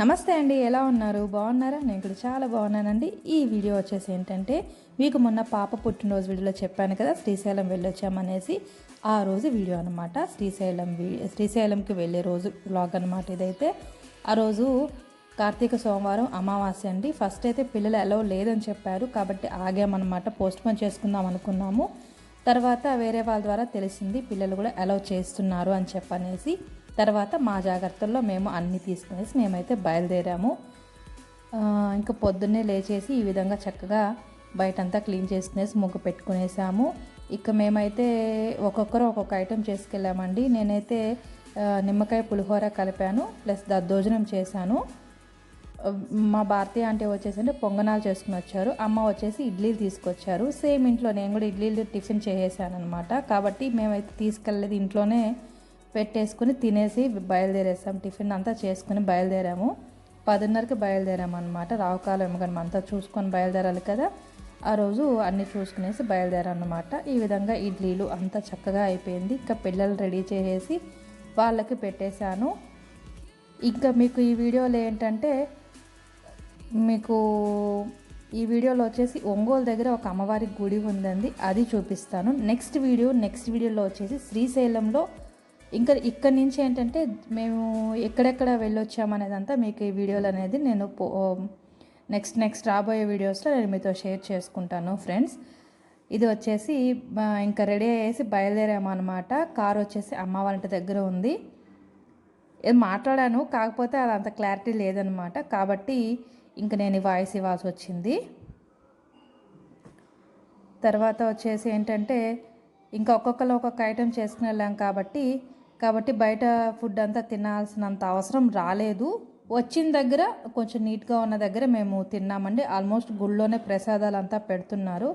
నమస్తే అండి ఎలా ఉన్నారు? బాగున్నారా? నేను కూడా చాలా బాగున్నానండి. ఈ వీడియో వచ్చేసి ఏంటంటే మీకు మొన్న పాప పుట్టినరోజు వీడియోలో చెప్పాను కదా శ్రీశైలం వెళ్ళొచ్చామనేసి ఆ రోజు వీడియో అనమాట శ్రీశైలం శ్రీశైలంకి వెళ్ళే రోజు బ్లాగ్ అనమాట ఇదైతే. ఆ రోజు కార్తీక సోమవారం అమావాస్య అండి. ఫస్ట్ అయితే పిల్లలు ఎలా లేదని చెప్పారు. కాబట్టి ఆగామన్నమాట. పోస్ట్ పోన్ చేసుకుందాం అనుకున్నాము. తర్వాత వేరే వాళ్ళ ద్వారా తెలిసింది పిల్లలు కూడా అలౌ చేస్తున్నారు అని చెప్పనేసి. తర్వాత మా జాగ్రత్తల్లో మేము అన్నీ తీసుకునేసి మేమైతే బయలుదేరాము. ఇంకా పొద్దున్నే లేచేసి ఈ విధంగా చక్కగా బయటంతా క్లీన్ చేసుకునేసి ముగ్గు పెట్టుకునేసాము. ఇక మేమైతే ఒక్కొక్కరు ఒక్కొక్క ఐటెం చేసుకెళ్ళామండి. నేనైతే నిమ్మకాయ పులిహోర కలిపాను ప్లస్ దద్దోజనం చేశాను. మా భారతీయ ఆంటీ వచ్చేసి అంటే పొంగనాలు చేసుకుని వచ్చారు. అమ్మ వచ్చేసి ఇడ్లీలు తీసుకొచ్చారు. సేమ్ ఇంట్లో నేను కూడా ఇడ్లీలు టిఫిన్ చేసేసాను అనమాట కాబట్టి మేమైతే తీసుకెళ్ళేది ఇంట్లోనే పెట్టేసుకుని తినేసి బయలుదేరేసాం. టిఫిన్ అంతా చేసుకుని బయలుదేరాము. పదిన్నరకి బయలుదేరాము అనమాట రావుకాలం ఏమో అంతా చూసుకొని బయలుదేరాలి కదా. ఆ రోజు అన్నీ చూసుకునేసి బయలుదేరాం అనమాట ఈ విధంగా ఇడ్లీలు అంతా చక్కగా అయిపోయింది. ఇంకా పిల్లలు రెడీ చేసేసి వాళ్ళకి పెట్టేశాను. ఇంకా మీకు ఈ వీడియోలో ఏంటంటే మీకు ఈ వీడియోలో వచ్చేసి ఒంగోలు దగ్గర ఒక అమ్మవారి గుడి ఉందండి. అది చూపిస్తాను. నెక్స్ట్ వీడియో నెక్స్ట్ వీడియోలో వచ్చేసి శ్రీశైలంలో ఇంకా ఇక్కడి నుంచి ఏంటంటే మేము ఎక్కడెక్కడ వెళ్ళొచ్చామనేదంతా మీకు ఈ వీడియోలు అనేది నేను నెక్స్ట్ నెక్స్ట్ రాబోయే వీడియోస్లో నేను మీతో షేర్ చేసుకుంటాను ఫ్రెండ్స్. ఇది వచ్చేసి ఇంకా రెడీ అయ్యేసి బయలుదేరామన్నమాట కార్ వచ్చేసి అమ్మ వాళ్ళ దగ్గర ఉంది. ఏం మాట్లాడాను కాకపోతే అది అంత క్లారిటీ లేదనమాట కాబట్టి ఇంక నేను ఈ వాయిస్ ఇవ్వాల్సి వచ్చింది. తర్వాత వచ్చేసి ఏంటంటే ఇంకా ఒక్కొక్కరు ఒక్కొక్క ఐటెం చేసుకుని వెళ్ళాం కాబట్టి కాబట్టి బయట ఫుడ్ అంతా తినాల్సినంత అవసరం రాలేదు. వచ్చిన దగ్గర కొంచెం నీట్గా ఉన్న దగ్గర మేము తిన్నామండి. ఆల్మోస్ట్ గుళ్ళోనే ప్రసాదాలు అంతా పెడుతున్నారు.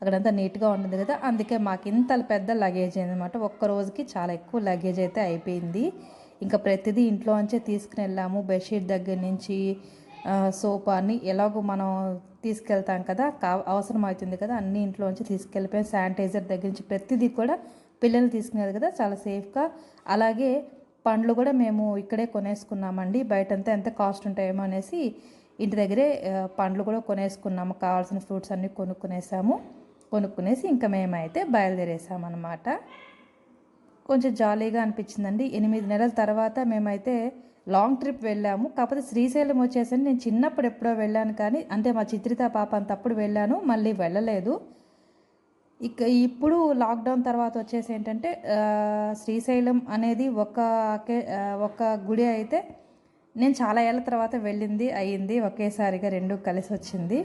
అక్కడంతా నీట్గా ఉంటుంది కదా. అందుకే మాకు ఇంత పెద్ద లగేజ్ అనమాట ఒక్క రోజుకి చాలా ఎక్కువ లగేజ్ అయితే అయిపోయింది. ఇంకా ప్రతిదీ ఇంట్లోంచే తీసుకుని వెళ్ళాము. బెడ్షీట్ దగ్గర నుంచి సోప్ అన్ని ఎలాగో మనం తీసుకెళ్తాం కదా. కా అవసరం అవుతుంది కదా. అన్ని ఇంట్లోంచి తీసుకెళ్ళిపోయి. శానిటైజర్ దగ్గర నుంచి ప్రతిదీ కూడా పిల్లలు తీసుకునేది కదా చాలా సేఫ్గా. అలాగే పండ్లు కూడా మేము ఇక్కడే కొనేసుకున్నామండి. బయటంతా ఎంత కాస్ట్ ఉంటాయేమో అనేసి ఇంటి దగ్గరే పండ్లు కూడా కొనేసుకున్నాము. కావాల్సిన ఫ్రూట్స్ అన్నీ కొనుక్కునేసాము. కొనుక్కునేసి ఇంకా మేమైతే బయలుదేరేసామన్నమాట. కొంచెం జాలీగా అనిపించిందండి. ఎనిమిది నెలల తర్వాత మేమైతే లాంగ్ ట్రిప్ వెళ్ళాము. కాకపోతే శ్రీశైలం వచ్చేసరికి నేను చిన్నప్పుడు ఎప్పుడో వెళ్ళాను కానీ అంటే మా చిత్రిత పాప అంతప్పుడు వెళ్ళాను. మళ్ళీ వెళ్ళలేదు. ఇక ఇప్పుడు లాక్డౌన్ తర్వాత వచ్చేసి ఏంటంటే శ్రీశైలం అనేది ఒక కే- ఒక గుడి అయితే నేను చాలా ఏళ్ళ తర్వాత వెళ్ళింది అయ్యింది ఒకేసారిగా రెండు కలిసి వచ్చింది.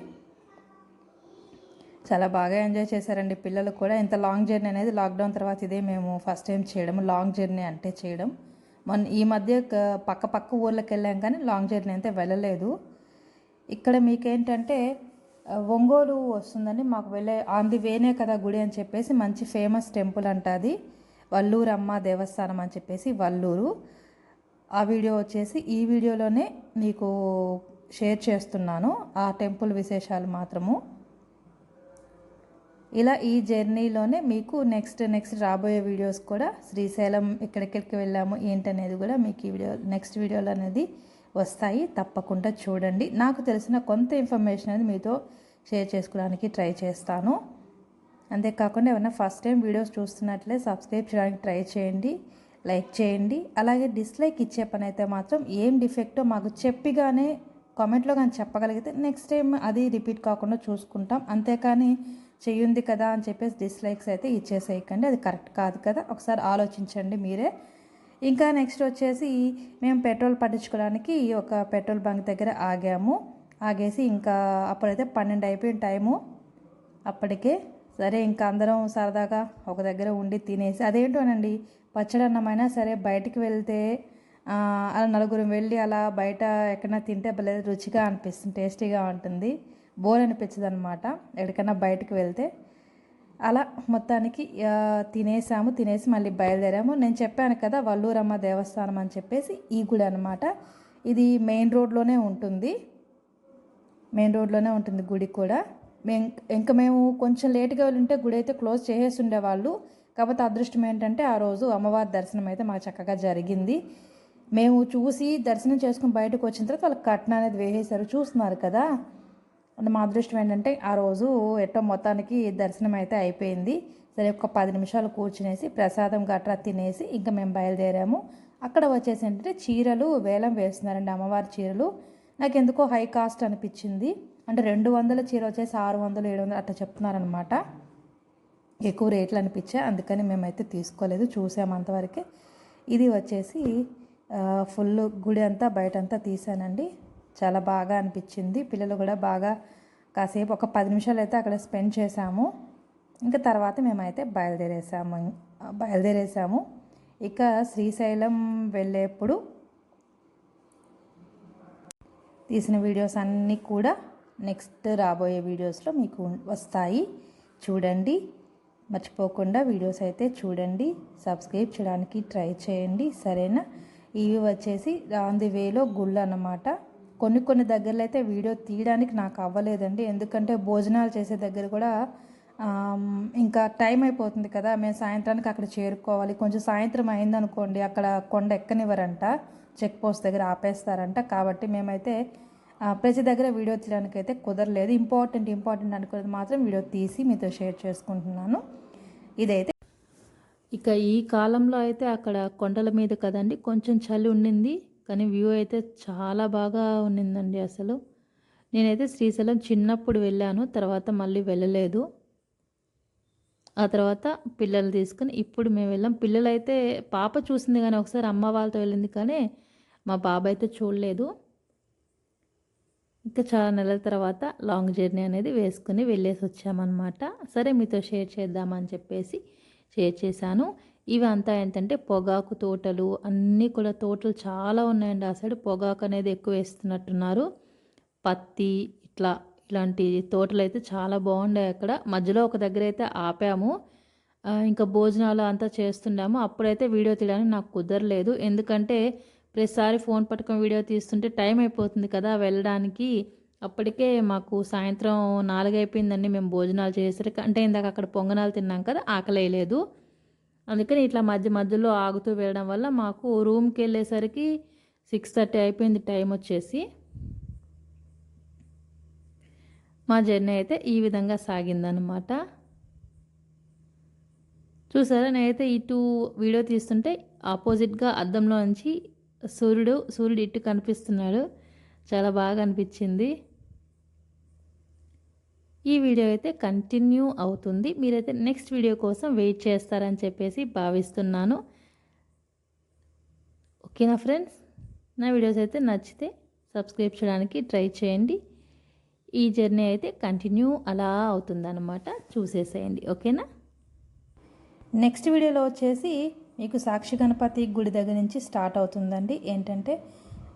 చాలా బాగా ఎంజాయ్ చేశారండి పిల్లలు కూడా. ఇంత లాంగ్ జర్నీ అనేది లాక్డౌన్ తర్వాత ఇదే మేము ఫస్ట్ టైం చేయడం లాంగ్ జర్నీ అంటే చేయడం. మొన్న ఈ మధ్య పక్క పక్క ఊర్లకు వెళ్ళాం కానీ లాంగ్ జర్నీ అయితే వెళ్ళలేదు. ఇక్కడ మీకేంటంటే ఒంగోలు వస్తుందని మాకు వెళ్ళే ఆన్ ది వేనే కదా గుడి అని చెప్పేసి మంచి ఫేమస్ టెంపుల్ అంట అది. వల్లూరు అమ్మ దేవస్థానం అని చెప్పేసి వల్లూరు. ఆ వీడియో వచ్చేసి ఈ వీడియోలోనే మీకు షేర్ చేస్తున్నాను. ఆ టెంపుల్ విశేషాలు మాత్రము. ఇలా ఈ జర్నీలోనే మీకు నెక్స్ట్ నెక్స్ట్ రాబోయే వీడియోస్ కూడా శ్రీశైలం ఎక్కడెక్కడికి వెళ్ళాము ఏంటనేది కూడా మీకు ఈ వీడియో నెక్స్ట్ వీడియోలో అనేది వస్తాయి తప్పకుండా చూడండి. నాకు తెలిసిన కొంత ఇన్ఫర్మేషన్ అనేది మీతో షేర్ చేసుకోవడానికి ట్రై చేస్తాను. అంతేకాకుండా ఏమైనా ఫస్ట్ టైం వీడియోస్ చూస్తున్నట్లే సబ్స్క్రైబ్ చేయడానికి ట్రై చేయండి లైక్ చేయండి. అలాగే డిస్లైక్ ఇచ్చే పని అయితే మాత్రం ఏం డిఫెక్టో మాకు చెప్పిగానే కామెంట్లో కానీ చెప్పగలిగితే నెక్స్ట్ టైం అది రిపీట్ కాకుండా చూసుకుంటాం. అంతేకాని చెయ్యుంది కదా అని చెప్పేసి డిస్లైక్స్ అయితే ఇచ్చేసేయకండి. అది కరెక్ట్ కాదు కదా. ఒకసారి ఆలోచించండి మీరే. ఇంకా నెక్స్ట్ వచ్చేసి మేము పెట్రోల్ పట్టించుకోవడానికి ఒక పెట్రోల్ బంక్ దగ్గర ఆగాము. ఆగేసి ఇంకా అప్పుడైతే పన్నెండు అయిపోయిన టైము అప్పటికే సరే ఇంకా అందరం సరదాగా ఒక దగ్గర ఉండి తినేసి అదేంటోనండి పచ్చడి అన్నమైనా సరే బయటికి వెళ్తే అలా నలుగురు వెళ్ళి అలా బయట ఎక్కడైనా తింటే భలే రుచిగా అనిపిస్తుంది టేస్టీగా ఉంటుంది బోర్ అనిపించదు అనమాట ఎక్కడికైనా బయటకు వెళ్తే అలా మొత్తానికి తినేసాము తినేసి మళ్ళీ బయలుదేరాము. నేను చెప్పాను కదా వల్లూరమ్మ దేవస్థానం అని చెప్పేసి ఈ గుడి అనమాట ఇది మెయిన్ రోడ్లోనే ఉంటుంది. మెయిన్ రోడ్లోనే ఉంటుంది గుడి కూడా. మేము ఇంకా మేము కొంచెం లేట్గా వెళ్ళుంటే గుడి అయితే క్లోజ్ చేసేసి ఉండేవాళ్ళు. కాకపోతే అదృష్టం ఏంటంటే ఆ రోజు అమ్మవారి దర్శనం అయితే మాకు చక్కగా జరిగింది. మేము చూసి దర్శనం చేసుకుని బయటకు వచ్చిన తర్వాత వాళ్ళకి కట్నం అనేది వేసేశారు. చూస్తున్నారు కదా? మా అదృష్టం ఏంటంటే ఆ రోజు ఎట్టో మొత్తానికి దర్శనం అయితే అయిపోయింది. సరే ఒక పది నిమిషాలు కూర్చునేసి ప్రసాదం గట్రా తినేసి ఇంకా మేము బయలుదేరాము. అక్కడ వచ్చేసి ఏంటంటే చీరలు వేలం వేస్తున్నారండి అమ్మవారి చీరలు. నాకు ఎందుకో హై కాస్ట్ అనిపించింది. అంటే రెండు వందల చీర వచ్చేసి ఆరు వందలు ఏడు వందలు అట్లా చెప్తున్నారనమాట ఎక్కువ రేట్లు అనిపించాయి అందుకని మేమైతే తీసుకోలేదు చూసాము అంతవరకే. ఇది వచ్చేసి ఫుల్ గుడి అంతా బయట అంతా తీసానండి చాలా బాగా అనిపించింది. పిల్లలు కూడా బాగా కాసేపు ఒక పది నిమిషాలు అయితే అక్కడ స్పెండ్ చేసాము ఇంకా తర్వాత మేమైతే బయలుదేరేసాము. బయలుదేరేసాము. ఇక శ్రీశైలం వెళ్ళేప్పుడు తీసిన వీడియోస్ అన్నీ కూడా నెక్స్ట్ రాబోయే వీడియోస్లో మీకు వస్తాయి. చూడండి. మర్చిపోకుండా వీడియోస్ అయితే చూడండి. సబ్స్క్రైబ్ చేయడానికి ట్రై చేయండి. సరేనా? ఇవి వచ్చేసి ఆన్ ది వేలో గుళ్ళు అన్నమాట కొన్ని కొన్ని దగ్గరలో అయితే వీడియో తీయడానికి నాకు అవ్వలేదండి. ఎందుకంటే భోజనాలు చేసే దగ్గర కూడా ఇంకా టైం అయిపోతుంది కదా. మేము సాయంత్రానికి అక్కడ చేరుకోవాలి. కొంచెం సాయంత్రం అయిందనుకోండి అక్కడ కొండ ఎక్కనివ్వరంట. చెక్ పోస్ట్ దగ్గర ఆపేస్తారంట. కాబట్టి మేమైతే ప్రతి దగ్గర వీడియో తీయడానికి అయితే కుదరలేదు. ఇంపార్టెంట్ ఇంపార్టెంట్ అనుకునేది మాత్రం వీడియో తీసి మీతో షేర్ చేసుకుంటున్నాను. ఇదైతే ఇక ఈ కాలంలో అయితే అక్కడ కొండల మీద కదండి కొంచెం చలి ఉండింది. కానీ వ్యూ అయితే చాలా బాగా ఉన్నిందండి అసలు. నేనైతే శ్రీశైలం చిన్నప్పుడు వెళ్ళాను తర్వాత మళ్ళీ వెళ్ళలేదు. ఆ తర్వాత పిల్లలు తీసుకుని ఇప్పుడు మేము వెళ్ళాం. పిల్లలు అయితే పాప చూసింది కానీ ఒకసారి అమ్మ వాళ్ళతో వెళ్ళింది కానీ మా బాబు అయితే చూడలేదు. ఇంకా చాలా నెలల తర్వాత లాంగ్ జర్నీ అనేది వేసుకుని వెళ్ళేసి వచ్చామన్నమాట. సరే మీతో షేర్ చేద్దామని చెప్పేసి షేర్ చేశాను. ఇవి అంతా ఏంటంటే పొగాకు తోటలు అన్నీ కూడా తోటలు చాలా ఉన్నాయండి. ఆ సైడ్ పొగాకు అనేది ఎక్కువ వేస్తున్నట్టున్నారు. పత్తి ఇట్లా ఇలాంటి తోటలు అయితే చాలా బాగుండే అక్కడ. మధ్యలో ఒక దగ్గర అయితే ఆపాము. ఇంకా భోజనాలు అంతా చేస్తున్నాము అప్పుడైతే వీడియో తీయడానికి నాకు కుదరలేదు. ఎందుకంటే ప్రతిసారి ఫోన్ పట్టుకొని వీడియో తీస్తుంటే టైం అయిపోతుంది కదా వెళ్ళడానికి. అప్పటికే మాకు సాయంత్రం నాలుగు అయిపోయిందండి మేము భోజనాలు చేసరికి అంటే ఇందాక అక్కడ పొంగనాలు తిన్నాం కదా ఆకలేయలేదు. అందుకని ఇట్లా మధ్య మధ్యలో ఆగుతూ వెళ్ళడం వల్ల మాకు రూమ్కి వెళ్ళేసరికి సిక్స్ థర్టీ అయిపోయింది టైం వచ్చేసి. మా జర్నీ అయితే ఈ విధంగా సాగిందనమాట చూసారా నేనైతే ఇటు వీడియో తీస్తుంటే ఆపోజిట్గా అద్దంలో నుంచి సూర్యుడు సూర్యుడు ఇటు కనిపిస్తున్నాడు. చాలా బాగా అనిపించింది. ఈ వీడియో అయితే కంటిన్యూ అవుతుంది. మీరైతే నెక్స్ట్ వీడియో కోసం వెయిట్ చేస్తారని చెప్పేసి భావిస్తున్నాను. ఓకేనా ఫ్రెండ్స్? నా వీడియోస్ అయితే నచ్చితే సబ్స్క్రైబ్ చేయడానికి ట్రై చేయండి. ఈ జర్నీ అయితే కంటిన్యూ అలా అవుతుందన్నమాట. చూసేసేయండి. ఓకేనా? నెక్స్ట్ వీడియోలో వచ్చేసి మీకు సాక్షి గణపతి గుడి దగ్గర నుంచి స్టార్ట్ అవుతుందండి. ఏంటంటే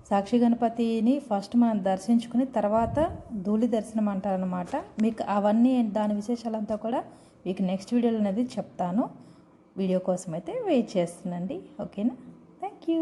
సాక్షి గణపతిని ఫస్ట్ మనం దర్శించుకుని తర్వాత ధూళి దర్శనం అంటారనమాట మీకు అవన్నీ దాని విశేషాలంతా కూడా మీకు నెక్స్ట్ వీడియోలో అనేది చెప్తాను. వీడియో కోసం అయితే వెయిట్ చేస్తుందండి ఓకేనా? Thank you